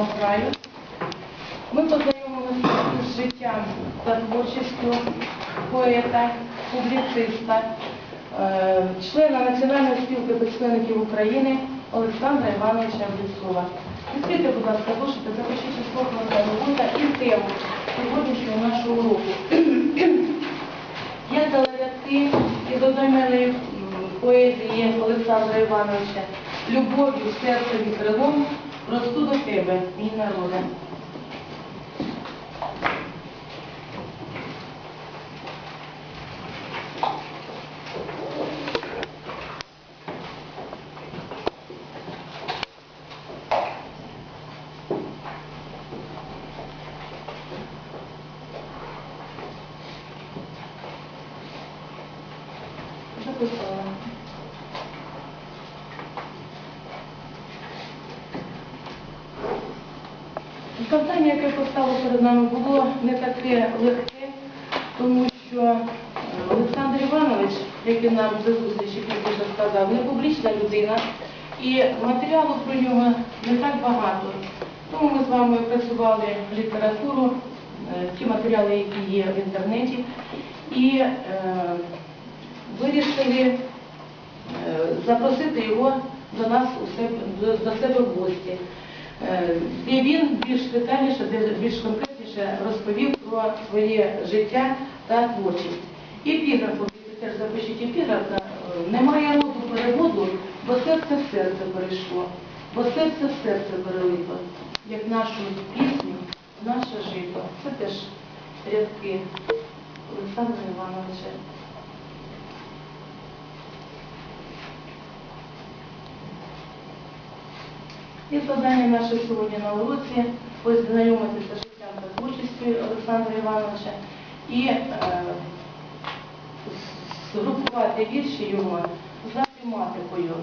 Запорізького краю. Ми познайомилися з життям та творчістю поета, публіциста, е, члена Національної спілки письменників України Олександра Івановича Бліцова. Відкрийте, будь ласка, зошити, запишіть свого робота і тему сьогоднішнього нашого уроку. Я дала рядки із одноіменної м, поезії Олександра Івановича Любов'ю, серцем і крилом росту до тебе, мій народе. Записала. Завдання, яке постало перед нами, було не таке легке, тому що е, Олександр Іванович, як він нам за зустрічі пізніше сказав, не публічна людина, і матеріалу про нього не так багато. Тому ми з вами працювали літературу, е, ті матеріали, які є в інтернеті, і е, вирішили е, запросити його до нас у себе, до, до себе в гості. Е, І він більш детальніше, де- більш конкретніше розповів про своє життя та творчість. Епіграф, теж запишіть епіграф, е, немає роду переводу, бо серце в серце перейшло, бо серце в серце перелипло, як нашу пісню, наше жито. Це теж рядки Олександра Івановича. І завдання наше сьогодні на уроці познайомитися з життям та творчістю Олександра Івановича і е, згрупувати вірші його за тематикою.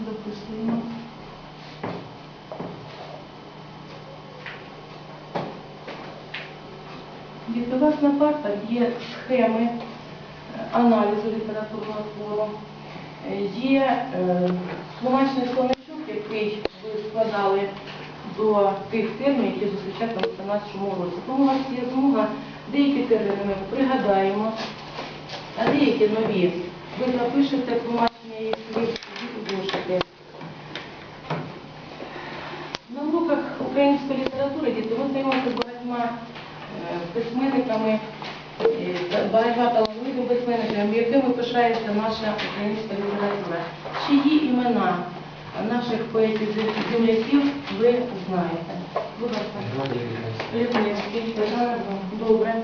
Допустимо. У вас на партах є схеми е, аналізу літературного твору, Е, є е, тлумачний словничок, який ви складали до тих термінів, які зустрічаються на 17 році. Тому у вас є змога, деякі терміни ми пригадаємо, а деякі нові. Ви запишете тлумачення їх слів і зошити. На уроках української літератури діти ми займаємося багатьма письменниками, е, багатьма талановитими письменниками, якими пишається наша українська література. Чиї імена наших поетів-земляків ви знаєте? Будь ласка. Літневський, добре.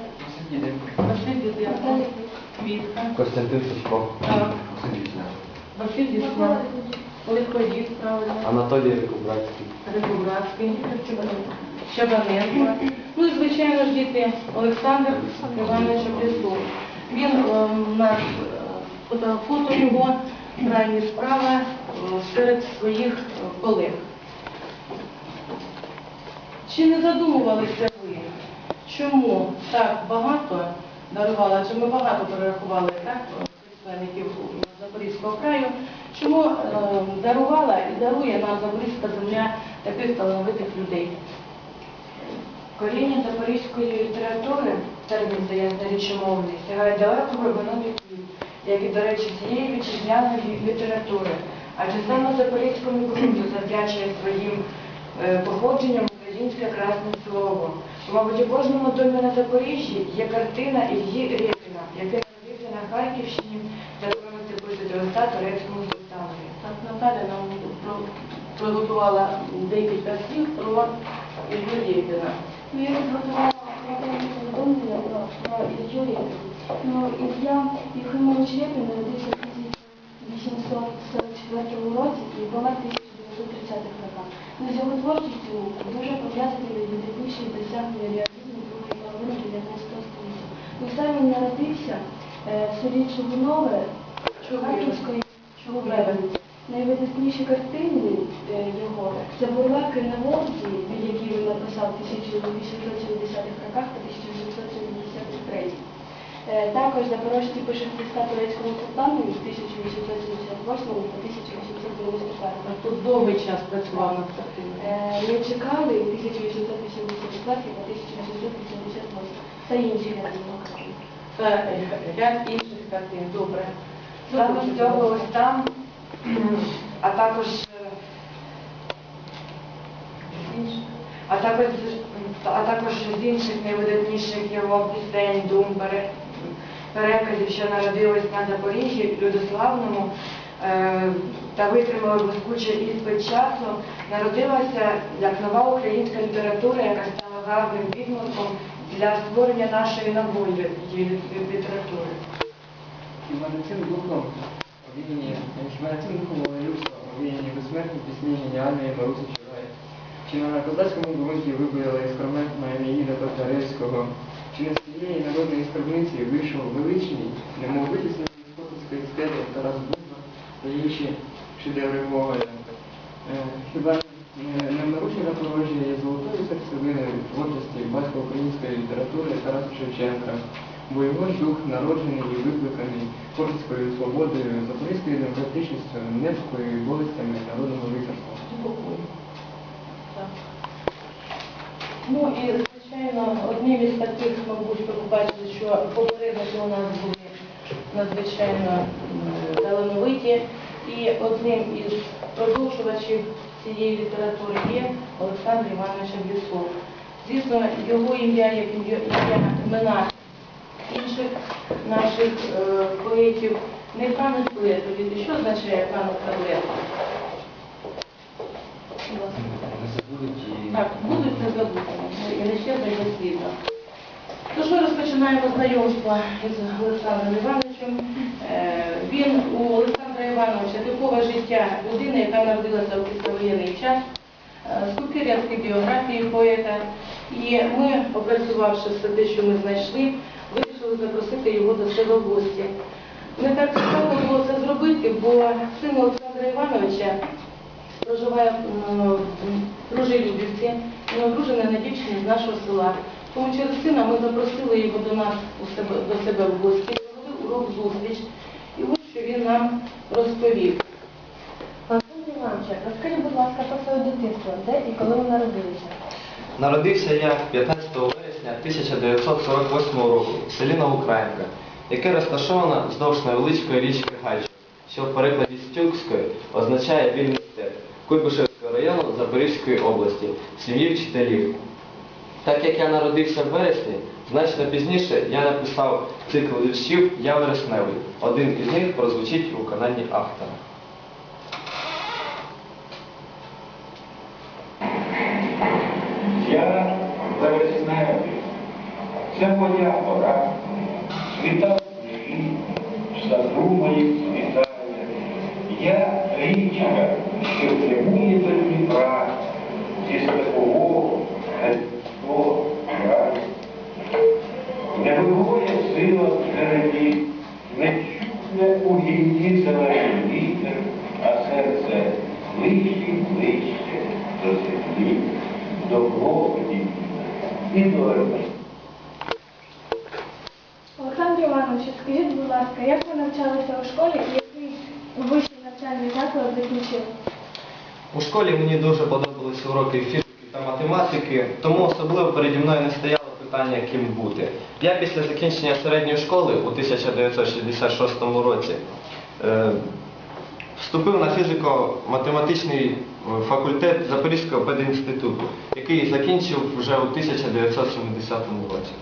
Василь Діденко, Квітка, Костянтин Сушков. Так. Василь Дісна, Лиходіт, правильно. Анатолій Рекубрацький. Рекубратський, Щебаненко. Ну і, звичайно ж, діти Олександр Іванович Облісов. Він у нас е, фото, фото його крайні справа е, серед своїх е, колег. Чи не задумувалися ви, чому так багато дарувала, чи ми багато перерахували письменників Запорізького краю, чому е, дарувала і дарує нам Запорізька земля таких талановитих людей? Коріння запорізької літератури, термін дає нарічомовний, сягає далеко глибину віків, як і, до речі, цієї вітчизняної літератури. Адже саме запорізькому ґрунту завдячує своїм е, походженням українське красне слово. Мабуть, у кожному домі на Запоріжжі є картина Ільї Рєпіна, який народився на Харківщині та пише до листа турецькому султанові. Так, Наталя нам приготувала декілька слів про Ілью Єпіна. Ну, я підготувала про, про Ілью Рєпіна. Ну, Ілля Єфимович Рєпін народився в 1844 році і помер в 1930-х роках. Ну, з його творчістю дуже пов'язані видатніші досягнення реалізму другої половини 19 століття. Ну, сам він народився в селі Чугунове Харківської Чугунове. Найвидатніші картини е, його це бурлаки на Волзі, від яких він написав в 1870-х роках та 1873. Е, Також запорожці пишуть листа турецькому султану з 1878 по 1895. Тут довгий час працював над картиною. Е, Ми чекали 1884 по 1888 та інші ряди картин. Та е, ряд інших картин. Добре. З цього листа, а також е, а також, а також з інших найвидатніших його пісень, дум, пере- переказів, що народились на Запоріжжі, Людославному, е, та витримали блискучий іспит часу, народилася як нова українська література, яка стала гарним відмовком для створення нашої нової літератури. Цим духом цим духом молилюся, овіяні безсмертні пісні геніальної Маруси Чурай. Чи на козацькому ґрунті вибояла іскрометна Енеїда Котляревського, чи не цієї народної скарбниці вийшов величний, немов витіснений з Котовської стелі Тарас Буза та інші шедеври Гоголя. Е, Хіба не- не Маруся Запорожжя є золотою творчості батька української літератури Тараса Шевченка, бо його дух народжений і викликаний творчою свободою, запорізькою демократичністю, небською і болестями народного лицарства. Ну і, звичайно, одним із таких, мабуть, ви побачили, що попередники у нас були надзвичайно талановиті, і одним із продовжувачів цієї літератури є Олександр Іванович Аблісов. Звісно, його ім'я, як ім'я імена інших наших е, поетів не кануть поетові. Що означає кануть і... Так, будуть не забутими, і не ще безслідно. Тож ми розпочинаємо знайомство із Олександром Івановичем. Е, Він у Олександра Івановича типове життя людини, яка народилася у післявоєнний час, е, рядки біографії поета. І ми, опрацювавши все те, що ми знайшли, вирішили запросити його до себе в гості. Не так цікаво було це зробити, бо син Олександра Івановича проживає в Дружелюбівці, він одружений на дівчині з нашого села. Тому через сина ми запросили його до нас у себе, до себе в гості, провели урок зустріч. І ось що він нам розповів. Олександр Іванович, розкажіть, будь ласка, про своє дитинство, де і коли ви народилися? Народився я 15 вересня 1948 року в селі Новоукраїнка, яке розташовано вздовж невеличкої річки Гайча, що в перекладі з тюркської означає вільний степ району Запорізької області, сім'ї вчителів. Так як я народився в вересні, значно пізніше я написав цикл віршів Я вересневий. Один із них прозвучить у виконанні автора. Я вересневий, це моя пора. Світа душі, в саду моїх світає. Я річка, що прямує до Дніпра, зі степового гетько краю. Не вибує сила в джерелі, не чутне у гіллі зелений вітер, а серце ближче й ближче до землі, до Господі і до Отця. Олександр Іванович, скажіть, будь ласка, як ви навчалися у школі і який вищий навчальний заклад закінчили? У школі мені дуже подобалися уроки фізики та математики, тому особливо переді мною не стояло питання, ким бути. Я після закінчення середньої школи у 1966 році е, вступив на фізико-математичний е, факультет Запорізького пединституту, який закінчив вже у 1970 році.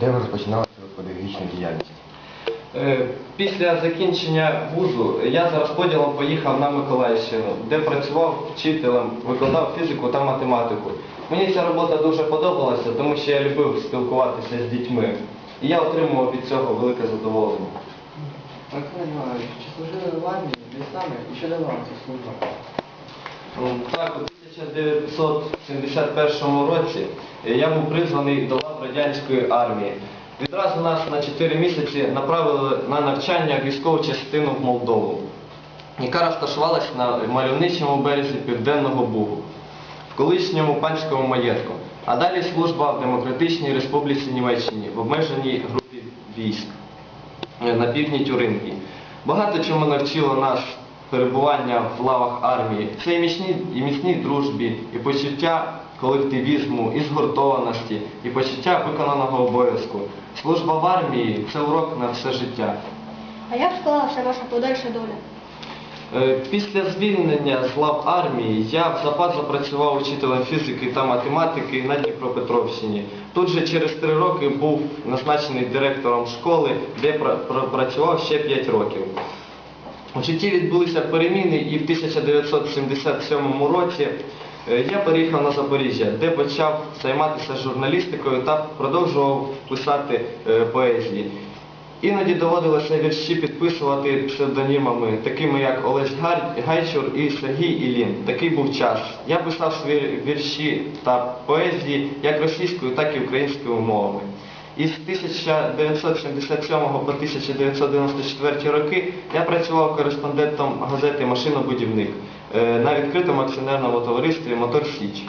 Де ви свою педагогічну діяльність? Е, Після закінчення вузу я за розподілом поїхав на Миколаївщину, де працював вчителем, викладав фізику та математику. Мені ця робота дуже подобалася, тому що я любив спілкуватися з дітьми. І я отримував від цього велике задоволення. Олександр Іванович, чи служили в армії, де саме і що давала ця служба? Так, у 1971 році я був призваний до лав радянської армії. Відразу нас на 4 місяці направили на навчання військову частину в Молдову, яка розташувалась на мальовничому березі Південного Бугу, в колишньому панському маєтку. А далі служба в Демократичній Республіці Німеччині в обмеженій групі військ е, на півдні Тюрингії. Багато чому навчило нас перебування в лавах армії. Це і міцній дружбі, і почуття колективізму, і згуртованості, і почуття виконаного обов'язку. Служба в армії це урок на все життя. А як склалася ваша подальша доля? Е, Після звільнення з лав армії я в запас запрацював учителем фізики та математики на Дніпропетровщині. Тут же через три роки був назначений директором школи, де пра- пропрацював ще 5 років. У житті відбулися переміни і в 1977 році я переїхав на Запоріжжя, де почав займатися журналістикою та продовжував писати е, поезії. Іноді доводилося вірші підписувати псевдонімами, такими як Олесь Гайчур і Сергій Ілін. Такий був час. Я писав свої вірші та поезії як російською, так і українською мовами. Із 1977 по 1994 роки я працював кореспондентом газети Машинобудівник е, на відкритому акціонерному товаристві Мотор Січ.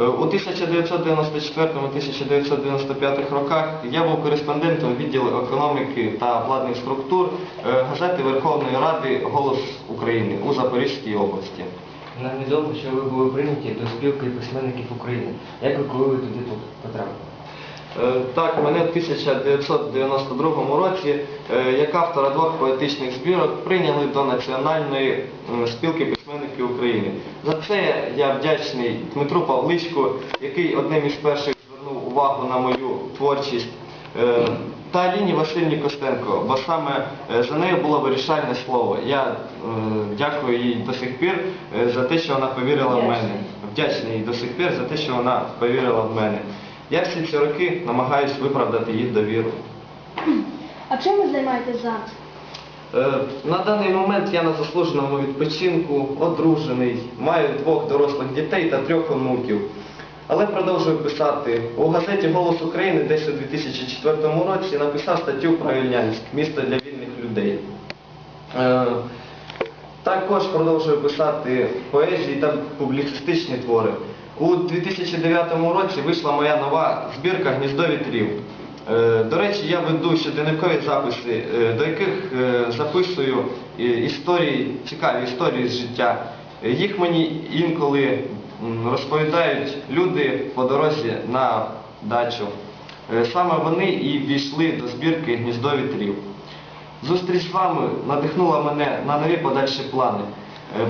Е, У 1994-1995 роках я був кореспондентом відділу економіки та владних структур е, газети Верховної Ради Голос України у Запорізькій області. Нам відомо, що ви були прийняті до спілки письменників України. Як ви коли ви туди потрапили? Е, Так, мене в 1992 році, е, як автора двох поетичних збірок, прийняли до Національної спілки письменників України. За це я вдячний Дмитру Павличку, який одним із перших звернув увагу на мою творчість, е, та Аліні Васильівні Костенко, бо саме за нею було вирішальне слово. Я дякую їй до сих пір за те, що вона повірила в мене. Вдячний їй до сих пір за те, що вона повірила в мене. Я всі ці роки намагаюсь виправдати їх довіру. А чим ви займаєтесь зараз? Е, На даний момент я на заслуженому відпочинку, одружений, маю двох дорослих дітей та трьох онуків. Але продовжую писати. У газеті Голос України десь у 2004 році написав статтю про Ільнянськ, місто для вільних людей. Е, Також продовжую писати поезії та публіцистичні твори. У 2009 році вийшла моя нова збірка Гніздо вітрів. Е, До речі, я веду щоденникові записи, е, до яких е, записую історії, цікаві історії з життя. Їх мені інколи розповідають люди по дорозі на дачу. Саме вони і ввійшли до збірки Гніздо вітрів. Зустріч з вами надихнула мене на нові подальші плани,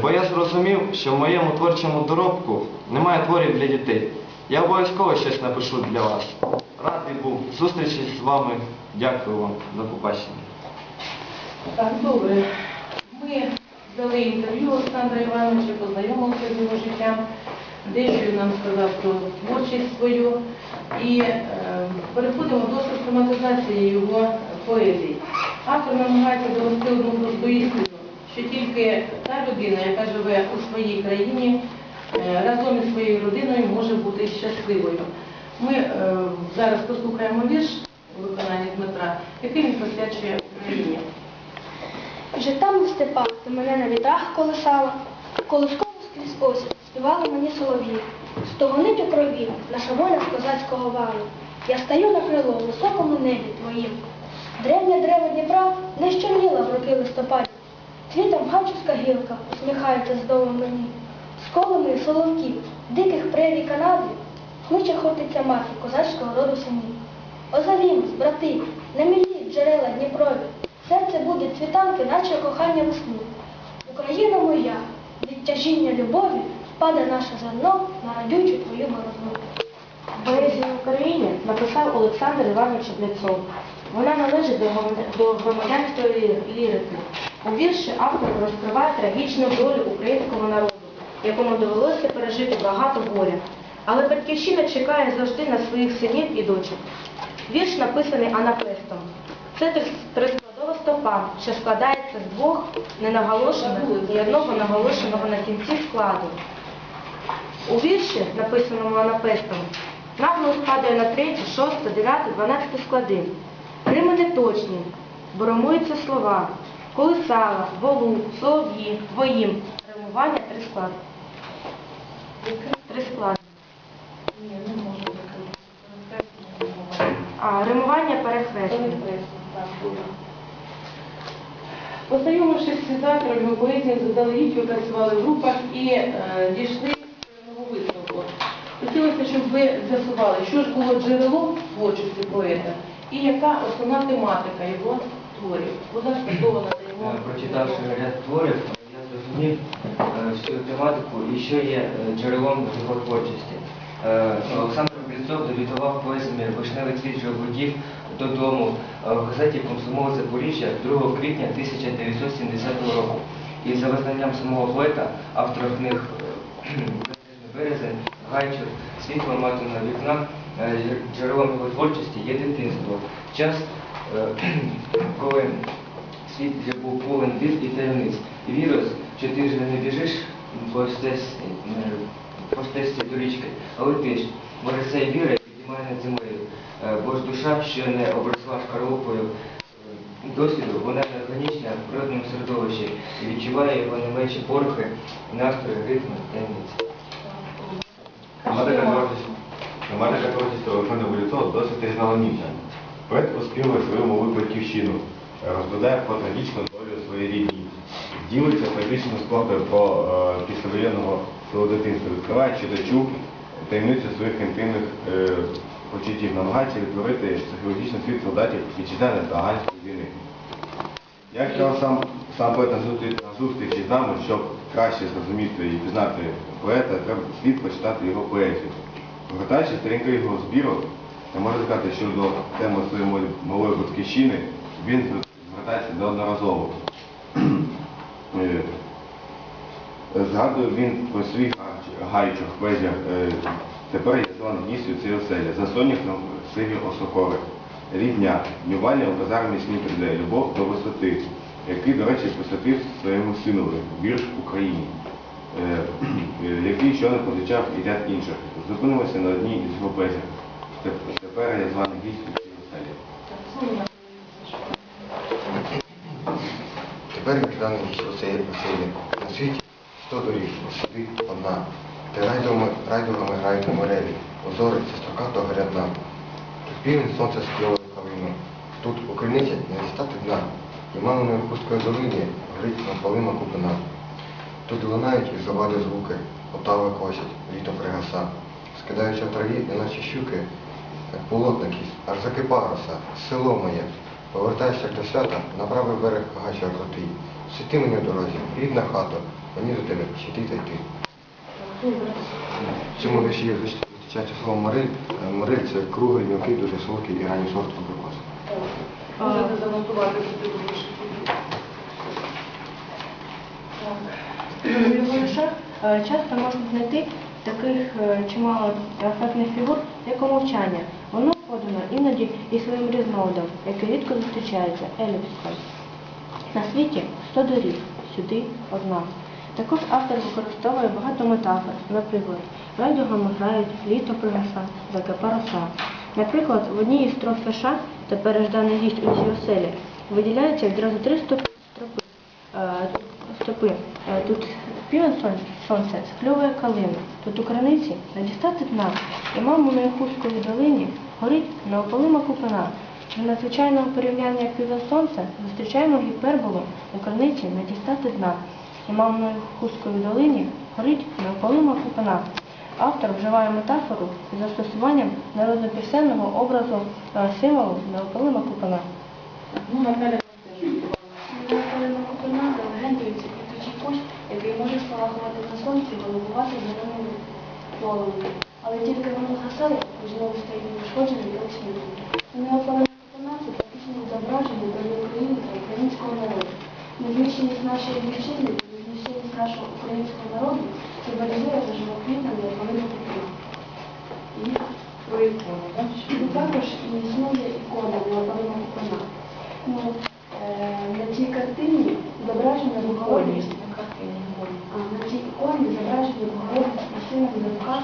бо я зрозумів, що в моєму творчому доробку немає творів для дітей. Я обов'язково щось напишу для вас. Радий був зустрічі з вами. Дякую вам. До побачення. Так, добре. Ми взяли інтерв'ю Олександра Івановича, познайомилися з його життям, дещо він нам сказав про творчість свою. І е, переходимо до систематизації його поезії. Автор намагається довести одну істину, що тільки та людина, яка живе у своїй країні, е, разом із своєю родиною може бути щасливою. Ми е, зараз послухаємо вірш у виконанні Дмитра, який він присвячує Україні. Вже там у степах ти мене на вітрах колисала, колисково скрізь осінь співали мені солов'ї. Стогонить у крові наша воля з козацького валу. Я стаю на крило в високому небі твоїм. Древнє древо Дніпра не щорніла в роки листопаді. Цвітом гачівська гілка усміхається з дому мені. З колами соловків, диких прерій Канади, хмиче хотиться мати козацького роду синів. Озовімось, брати, не міліть джерела Дніпрові, серце буде цвітанки, наче кохання весни. Україна моя, від тяжіння любові впаде наше зерно на радючу твою борозну. Поезію України написав Олександр Іванович Шеблецов. Вона належить до громадянської лірики. У вірші автор розкриває трагічну долю українського народу, якому довелося пережити багато горя. Але батьківщина чекає завжди на своїх синів і дочок. Вірш написаний анапестом. Це трискладова стопа, що складається з двох ненаголошених і одного наголошеного на кінці складу. У вірші, написаному анапестом, наголос падає на третє, шосте, дев'яте, дванадцяте склади. Рими не точні, бо римуються слова. Колисала, волу, солов'ї, твоїм. Римування три склади. Три склади. Ні, не можу закрити. А римування перех- хрещення. Так, дуже. Познайомившись з цитатором його поезії, заздалегідь ви працювали в групах і е, дійшли певного висновку. Хотілося, щоб ви з'ясували, що ж було джерелом творчості поета і яка основна тематика його творів. Будь ласка, слово. Е, Прочитавши ряд творів, я зрозумів е, всю тематику і що є е, джерелом його творчості. Олександр Бліцов дебютував поезіями «Вишневий цвіт жовтів додому в газеті «Комсомол Запоріжжя» 2 квітня 1970 року. І за визнанням самого поета, автора книг Березень, Гайчур, Світло матиного вікна, е, джерелом його творчості є дитинство. Час, коли світ вже був повен вір і таємниць. Вірус, що ти вже не біжиш по не- стежці до річки, а летиш. Може цей віра підіймає над землею. Е, Бо ж душа, що не обросла шкарлупою е, досвіду, вона неорганічна в природному середовищі і відчуває його немечі порохи, настрої, ритми, таємниці. Творчості, тематика творчості Олександра Боліцова досить різноманітна. Поет оспівує свою малу батьківщину, розповідає про трагічну долю своєї рідні, ділиться поетичним складом про е, післявоєнного свого дитинства, відкриває читачу таємницю своїх інтимних е, почуттів, намагається відтворити психологічний світ солдатів вітчизняної та ганської війни. Я сказав сам, сам поет на зустріч, на зустрічі з нами, щоб краще зрозуміти і пізнати поета, треба слід почитати його поезію. Повертаючи сторінки його збірок, я можу сказати, що до теми своєї малої батьківщини він звертається неодноразово. Е, Згадує він про свій гарч- гайчур в поезіях е, тепер я званий гністю цієї оселі, за соняхом сиві осокори, рідня, днювання у казармі сні любов до висоти, який, до речі, посвятив своєму синові вірш Україні, е, який щойно позичав і ряд інших. Зупинимося на одній із його поезій. Тепер я званий гість у цій оселі. Тепер цій оселі. На світі сто доріг, сюди одна. Де райдугами, грають на мореві. Це строкато горядна. Тут півень сонце скльовує калину. Тут у криниці не дістати дна. І маминою хусткою долині горить напалима купина. Тут лунають із завади звуки, отави косять, літо пригаса. Скидаються в траві, неначе щуки, як полотникість, аж закипа роса, село моє. Повертайся до свята на правий берег гача крутий. Світи мені в дорозі, рідна хата, мені до тебе ще ти та йти. В цьому вірші зустрічається слово мориль. Е, Мориль це круглий, мілкий, дуже солодкий і ранній сорт абрикоса. Можете занотувати собі вірші. Е, часто можна знайти таких е, чимало ефектних фігур, як у мовчання. Іноді і своїм різновидом, який рідко зустрічається еліпсом. На світі сто доріг, сюди одна. Також автор використовує багато метафор, наприклад, радіогами грають, літо пригаса, закипа роса. Наприклад, в одній із строф вірша та пережданий гість у цій оселі виділяється відразу три стоп- стропи. Е, стопи. Е, Тут півен сон- сонце скльовує калину, тут у краниці не дістати дна, і маминою хусткою долині горить неопалима купина. Для надзвичайного порівняння як півен сонця зустрічаємо гіперболу у краниці не дістати дна, і маминою хусткою долині горить неопалима купина. Автор вживає метафору із застосуванням народно-пісенного образу символу неопалима купина. Легендою це квітучий кущ, який може спалахувати на сонці і головувати зеленим полум'ям. Але тільки воно згасає, і знову стає неушкодженим і освітленим. Неопалена купина це практичне зображення долі України та українського народу. Незвичність нашої вітчизни та незвичність нашого українського народу символізує та живоквітна неопалена купина. І також і існує ікона неопалена купина. Ну, е, на цій картині зображена Богородість. А на цій іконі зображена Богородість і сина в руках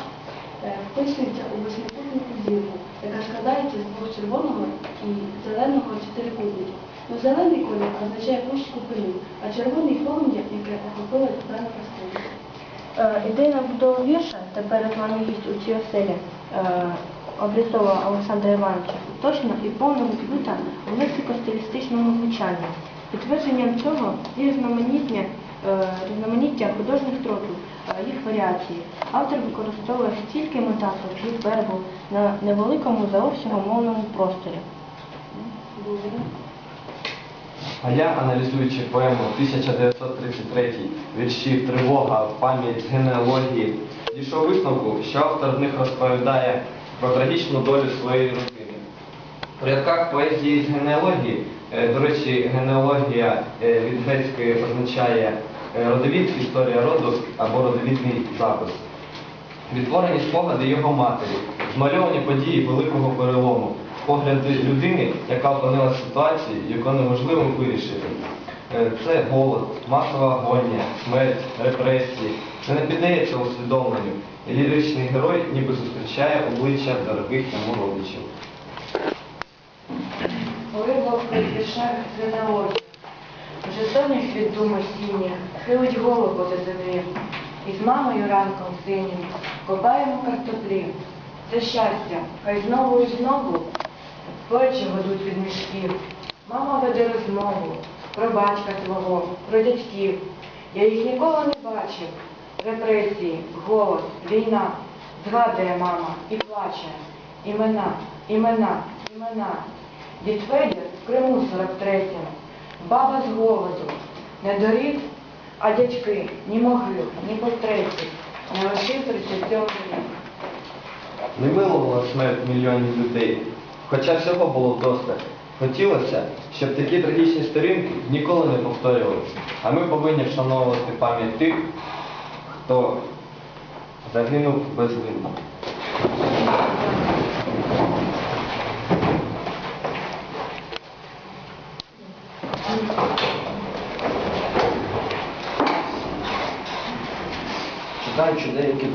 вписується у восьмикутнику зірку, яка складається з двох червоного і зеленого чотирикутників. Ну, зелений колір означає кущ купини, а червоний полум'я, яке охопило тепер рослину. Е, Ідейна будова вірша, тепер з вами гість у цій оселі, е, Олександра Івановича точно і повно вбита у лексико-стилістичному звучанні. Підтвердженням цього є різноманіття, е, різноманіття художніх тротів, е, їх варіації. Автор використовує стільки метафор, гіпербол на невеликому за обсягом мовному просторі. А я, аналізуючи поему 1933 віршів Тривога, пам'ять генеалогії, дійшов висновку, що автор в них розповідає про трагічну долю своєї родини. В рядках поезії з генеалогії, е, до речі, генеалогія е, від грецької означає е, родовід, історія роду або родовідний запис. Відтворені спогади його матері, змальовані події великого перелому, погляди людини, яка опинилася в ситуації, яку неможливо вирішити. Е, Це голод, масова агонія, смерть, репресії. Це не піддається усвідомленню. І ліричний герой ніби зустрічає обличчя дорогих йому родичів. Вибух при віршах. Вже сонях від думи хилить голову до землі. І з мамою ранком синім копаємо картоплі. Це щастя, хай знову і знову плечі годуть від мішків. Мама веде розмову про батька твого, про дядьків. Я їх ніколи не бачив. Репресії, голод, війна. Згадує мама і плаче. Імена, імена, імена. Дід Федір в Криму 43-му. Баба з голоду. Не доріг, а дядьки ні могил, ні портретів. Не лишив 37 рік. Не милувала смерть мільйонів людей, хоча всього було вдосталь. Хотілося, щоб такі трагічні сторінки ніколи не повторювалися. А ми повинні вшановувати пам'ять тих, хто загинув безвинно. Читаючи деякі, е,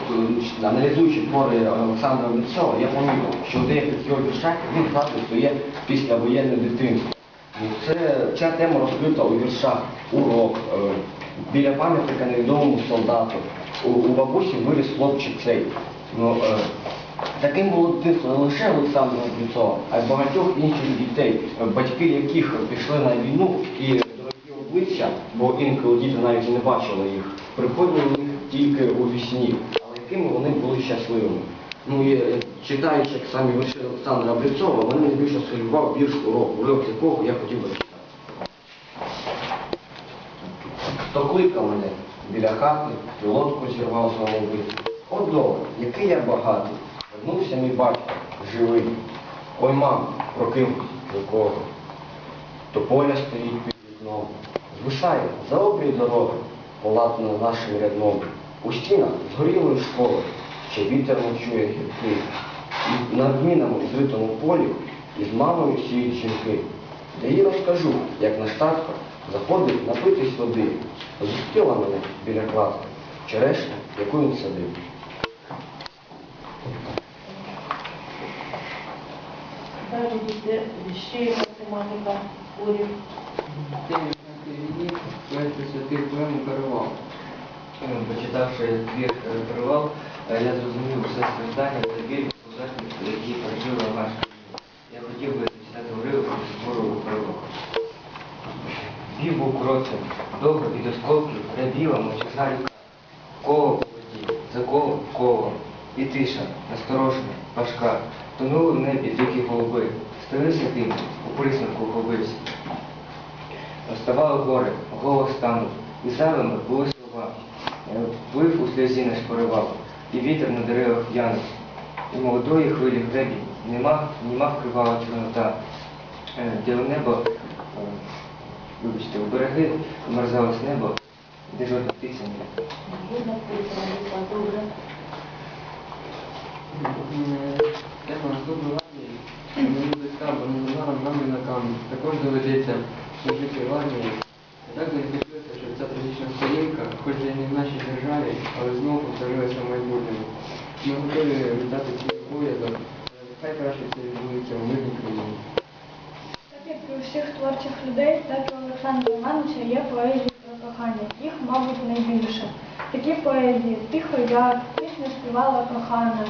аналізуючи твори Олександра Мельцова, я помітив, що в деяких його віршах він згадує своє післявоєнне дитинство. Це, ця тема розкрита у віршах урок, е, біля пам'ятника невідомому солдату. У, у бабусі виріс хлопчик цей. Ну, е, таким було дитинство не лише Олександра Мельцова, а й багатьох інших дітей, батьки яких пішли на війну і дорогі обличчя, бо інколи діти навіть не бачили їх, приходили в них тільки у вісні, якими вони були щасливими. Ну і е, читаючи самі вірші Олександра Брицова, мене найбільше схвилював вірш урок, урок якого я хотів би читати. Хто кликав мене біля хати, пілотку зірвав з голови. О, добре, який я багатий, вернувся мій батько, живий. Ой, мам, прокинься, до кого? Тополя стоїть під вікном. Звисає за обрій дороги, полатана нашим рядном. У стінах згорілої школи, ще вітер ночує гіркий. І над мінами в зритому полі із мамою сіють жінки. Я їй розкажу, як наш татко заходить напитись води. Зустріла мене біля кладки, черешня, яку він садив. Далі йде ще математика урів. Темі війні поет присвятив поему «Каравал». Ну, Почитавши твір е, е, я зрозумів все страждання та біль солдатів, які пережили війну. Я хотів би зачитати уривок із твору «Перевал». Бій був коротким, довго від осколків рябіла мовчазна ріка. Коло по воді, за коло коло. І тиша, насторожена, важка. Тонули в небі дикі голуби, стелися дим, у присмерку ховився. Оставали гори, голос станув, і зайвими були слова. Е, Плив у сльозі наш поривав, і вітер на деревах в'янув. І молодої хвилі гребі нема, нема вкривала чорнота, Е, де у небо, е, вибачте, у береги вмерзалось небо, де жодна птиця не. Е, Тема наступної армії. Мені близька, бо не знала нами на камінь. Також доведеться служити в армії. Так захотілося, щоб ця трагічна сторінка, хоч і не в нашій державі, але знову повторилася в майбутньому. Ми готові віддати свій обов'язок, нехай краще це відбудеться в мирній країні. Так як і у всіх творчих людей, так і у Олександра Івановича є поезії про кохання. Їх, мабуть, найбільше. Такі поезії Тихо як, пісню співала кохана.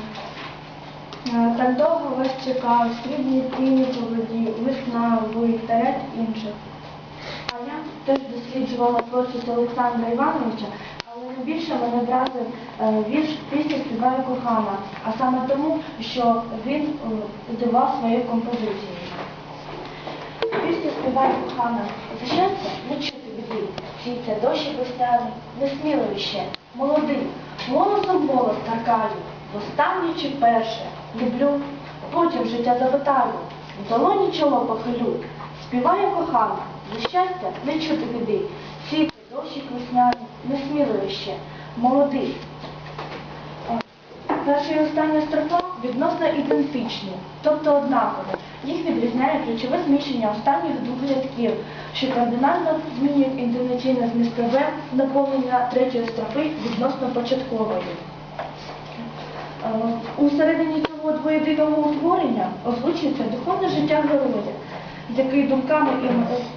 Е, Так довго вас чекав, срібні тіні по воді, весна, та ряд інших. А я теж досліджувала творчість Олександра Івановича, найбільше мене вразив е, вірш пісня співає кохана, а саме тому, що він е, здивав своєю композицією. Пісня співає кохана, за щастя не чути біди, Сіється дощі весняний, несміливий ще, молодий, голосом голос таркаю, востаннє чи перше, люблю, потім життя запитаю, в долоні чоло похилю, співає кохана, за щастя не чути біди, Сіється дощик весняний, несміливий ще, молодий. Перша і остання строфа відносно ідентичні, тобто однакові. Їх відрізняє ключове зміщення останніх двох рядків, що кардинально змінюють інтонаційне змістове наповнення третьої строфи відносно початкової. Е, У середині цього двоєдиного утворення озвучується духовне життя героя, який думками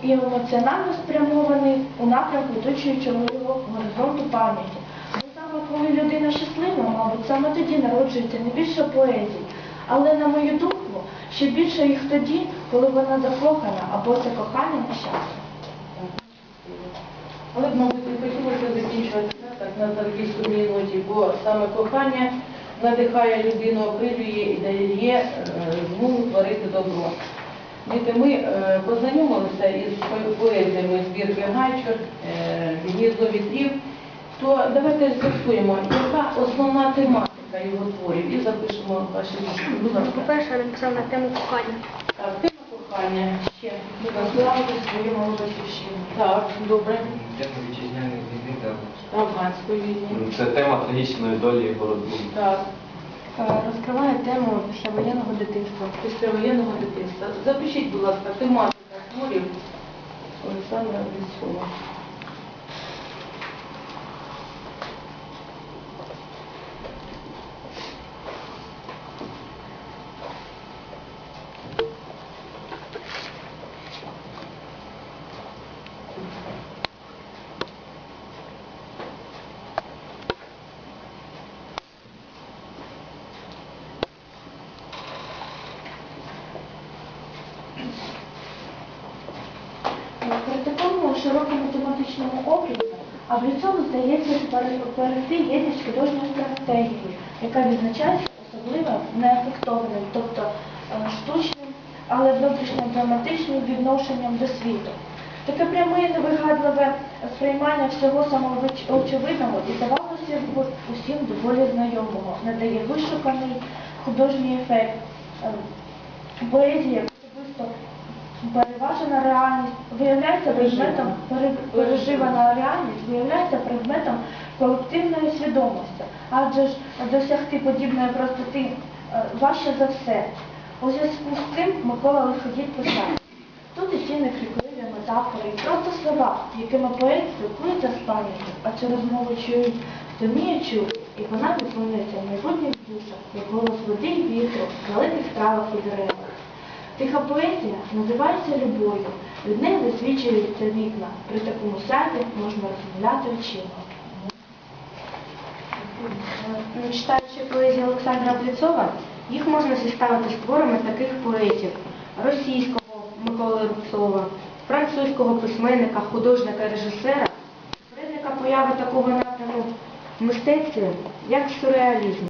і ем- емоціонально спрямований у напрямку оточуючого горизонту пам'яті. Бо саме коли людина щаслива, мабуть, саме тоді народжується не більше поезій. Але на мою думку, ще більше їх тоді, коли вона закохана або це кохання на щастя. Але б, мабуть, не хотілося закінчувати так на такій сумній ноті, бо саме кохання надихає людину, окрилює і дає е, змогу творити добро. Діти, ми е, познайомилися із по- поезіями збірки Гайчур, е, Гніздо вітрів, то давайте з'ясуємо, яка основна тематика його творів і запишемо ваші. Ласка. По-перше, я написав на тему кохання. Так, тема кохання ще. Будь ласка. Славити свою малу батьківщину. Так, добре. Тема вітчизняної війни та Афганської війни. Це тема трагічної долі боротьби. Так. Розкриває тему післявоєнного дитинства. після воєнного дитинства. Запишіть, будь ласка, тематика творів Олександра Вільцова. При такому широкому тематичному описі Абліцову здається перейти єдність художньої стратегії, яка відзначається особливо неефектованим, тобто е, штучним, але внутрішньо драматичним відношенням до світу. Таке пряме і невигадливе сприймання всього самоочевидного і здавалося б усім доволі знайомого, надає вишуканий художній ефект. Е, особисто Переважена реальність виявляється предметом переживана реальність виявляється предметом колективної свідомості, адже ж досягти подібної простоти е, важче за все. У зв'язку з цим Микола Лиходій писав. Тут і ті некрикливі метафори, і просто слова, якими поет спілкується з пам'яттю, а цю розмову чують, хто вміє чути, і вона виконується в майбутніх душах, як голос води і вітру, в великих травах і деревах. Тиха поезія називається любов'ю, від неї засвічуються вікна. При такому сяді можна розмовляти очима. Е, Читаючи поезію Олександра Бліцова, їх можна зіставити з творами таких поетів російського Миколи Рубцова, французького письменника, художника режисера, признака появи такого напряму в мистецтві, як сюрреалізм.